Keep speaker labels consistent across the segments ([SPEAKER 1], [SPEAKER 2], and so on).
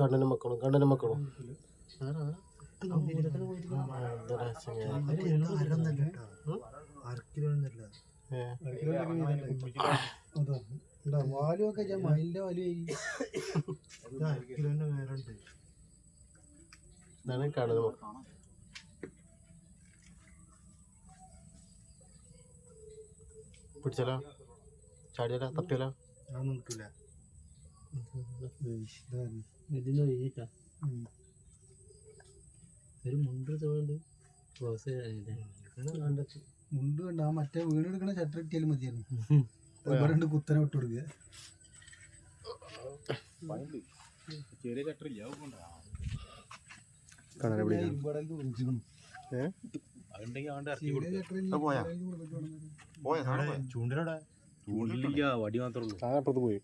[SPEAKER 1] കണ്ണനും മക്കളും കണ്ണനും മക്കളും
[SPEAKER 2] വാലുമൊക്കെ ഞാൻ മയിലിന്റെ വലിയ കിലോന്റെ മേലുണ്ട്
[SPEAKER 1] ഇതാണ് കണ്ണനും മക്കളും പിടിച്ചാലോ ചാടിയാലോ? തപ്പിയാലോ?
[SPEAKER 2] അതൊന്നും നിൽക്കില്ല
[SPEAKER 1] ഇതിന് ഒഴിഞ്ഞിട്ടാ ഒരു മുണ്ട് എടുത്തോണ്ട് ക്ലോസ്
[SPEAKER 2] മുണ്ട് കണ്ട ആ മറ്റേ വീണെടുക്കണ ഷട്ടർ ഇട്ടിയാലും മതിയായിരുന്നു. ഇവിടെ രണ്ട് കുത്തനെ വിട്ടു കൊടുക്കുക.
[SPEAKER 3] ചെറിയ
[SPEAKER 4] പോയാ?
[SPEAKER 3] ചൂണ്ടിലൂടെ. ചൂണ്ടിലില്ല വടി മാത്രമേ ഉള്ളൂ.
[SPEAKER 1] പോയി.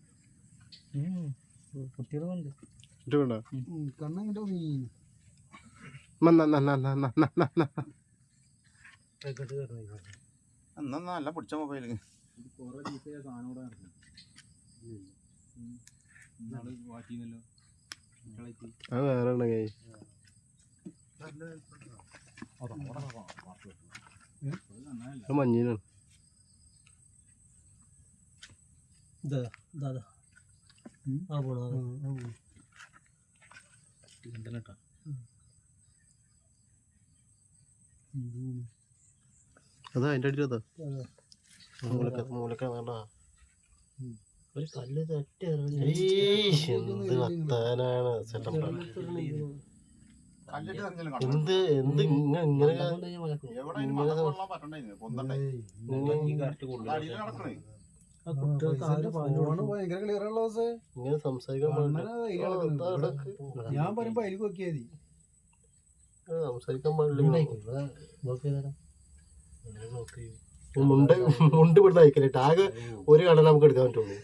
[SPEAKER 1] കുട്ടികളുണ്ട്?
[SPEAKER 2] കണ്ണങ്ങിട്ട്
[SPEAKER 4] എന്നാ നല്ല പിടിച്ച
[SPEAKER 3] വാറ്റിന്നല്ലോ
[SPEAKER 1] അത് വേറെ ഉണ്ടെങ്കിൽ മഞ്ഞിനാണ്
[SPEAKER 2] ഇതാ ഇതാ.
[SPEAKER 1] അതാ. അതിന്റെ അടിയിൽ അതാ. മൂലക്ക മൂലക്ക വേണ്ട. ഒരു കല്ല് തട്ടി എന്ത്
[SPEAKER 4] എറിഞ്ഞാലും കാണും.
[SPEAKER 1] എന്ത് എന്ത് ഇങ്ങനെ ഇങ്ങനെ
[SPEAKER 4] എവിടെ
[SPEAKER 1] ഇങ്ങനെ സംസാരിക്കാൻ.
[SPEAKER 2] ഞാൻ പറയുമ്പോ അതിൽ നോക്കിയാ മതി.
[SPEAKER 1] സംസാരിക്കാൻ മുണ്ട് മുണ്ട് ഇവിടുന്ന് ടാഗ് ഒരു കട നമുക്ക് എടുക്കാൻ പറ്റുള്ളൂ?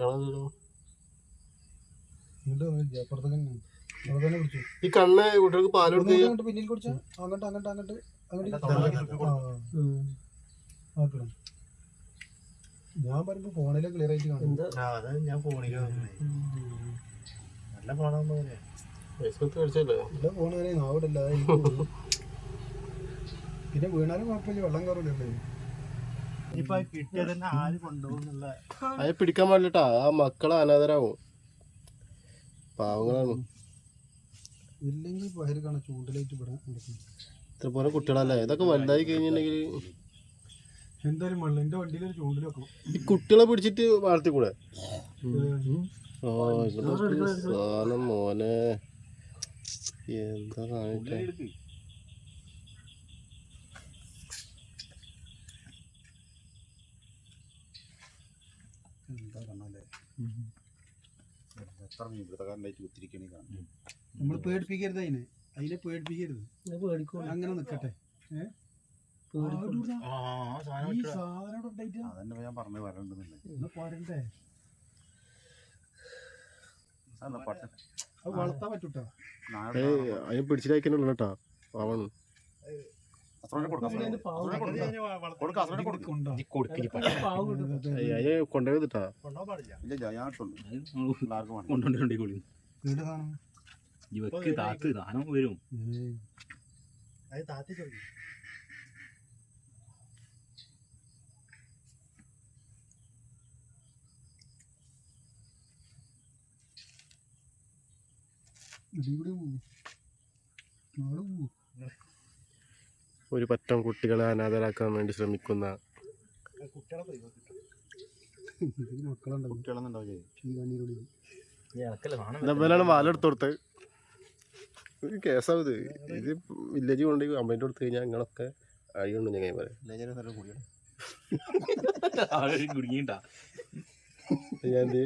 [SPEAKER 1] കാണാൻ? ഈ കണ്ണ് കുട്ടികൾക്ക്
[SPEAKER 2] പാൽ
[SPEAKER 1] കൊടുക്കുക
[SPEAKER 2] പിന്നിൽ കുടിച്ചാ. അങ്ങോട്ട് അങ്ങോട്ട് അങ്ങോട്ട് അങ്ങോട്ട്. ഞാൻ പറയുമ്പോ ഫോണിലെ ക്ലിയർ ആയിട്ട് കാണും.
[SPEAKER 3] ഞാൻ ഫോണിൽ നല്ല ഫോണാന്ന് പറയാ
[SPEAKER 2] വരെ തോന്നുന്നു. പിന്നെ വീണാലും കുഴപ്പമില്ല. വെള്ളം കയറില്ലല്ലേ
[SPEAKER 1] അത് പിടിക്കാൻ പാടില്ലട്ടാ. ആ മക്കളെ അനാഥരാകും പാവങ്ങളാണ്.
[SPEAKER 2] ഇല്ലെങ്കിൽ പയർ കാണാം ചൂണ്ടിലായിട്ട് ഇവിടെ നടക്കുന്നു
[SPEAKER 1] ഇത്ര പോലെ കുട്ടികളല്ലേ? ഇതൊക്കെ വലുതായി കഴിഞ്ഞിട്ടുണ്ടെങ്കിൽ
[SPEAKER 2] എന്തായാലും വെള്ളം എന്റെ വണ്ടിയിൽ ഒരു ചൂണ്ടിൽ വെക്കണം.
[SPEAKER 1] ഈ കുട്ടികളെ പിടിച്ചിട്ട് വളർത്തിക്കൂടെ? ആ ഇവിടെ സാധനം മോനെ. എന്താ കാണിട്ടെ
[SPEAKER 4] എന്താ കണ്ണല്ലേ? എത്ര മീൻപിടുത്തക്കാരനായിട്ട് കുത്തിരിക്കണേ കാണും.
[SPEAKER 2] നമ്മൾ പേടിപ്പിക്കരുത് അതിനെ. അതിനെ പേടിപ്പിക്കരുത്. അങ്ങനെ നിക്കട്ടെ. ഏ?
[SPEAKER 3] ആ ആ സാധനം
[SPEAKER 2] ഈ. സാധനം ഉണ്ടായിട്ട്
[SPEAKER 4] അതന്നെ ഞാൻ പറഞ്ഞു വരണ്ടെന്നില്ല?
[SPEAKER 2] പോരണ്ടേ? വളർത്താൻ പറ്റൂട്ടോ.
[SPEAKER 1] പിടിച്ചിട്ടായിക്കുന്നുള്ളൂ കേട്ടാ. പാവാണ്
[SPEAKER 4] അസുരനെ കൊടുക്കാം അസുരനെ കൊടുക്കാം. കൊടുക്കാം. അസുരനെ കൊടുക്കാം.
[SPEAKER 2] കൊണ്ടോ
[SPEAKER 3] ഈ കൊടുക്കിരി
[SPEAKER 1] അതിന് കൊണ്ടുപോയി
[SPEAKER 3] ഇവക്ക് താത്ത് ദാനം വരും.
[SPEAKER 2] അത് താത്തി ചോദിക്കും ഇവിടെ പോവും. നാളെ പോവും.
[SPEAKER 1] ഒരു പറ്റം കുട്ടികളെ അനാഥരാക്കാൻ വേണ്ടി ശ്രമിക്കുന്ന ഇതേപോലെയാണ് വാലെടുത്ത് കൊടുത്ത് കേസാവും ഇത് ഇത് വില്ലേജ് കൊണ്ട് കംപ്ലൈന്റ് കൊടുത്തു കഴിഞ്ഞാൽ നിങ്ങളൊക്കെ അഴിയുണ്ട് ഞങ്ങൾ പറയാം. ഞാൻ എന്ത്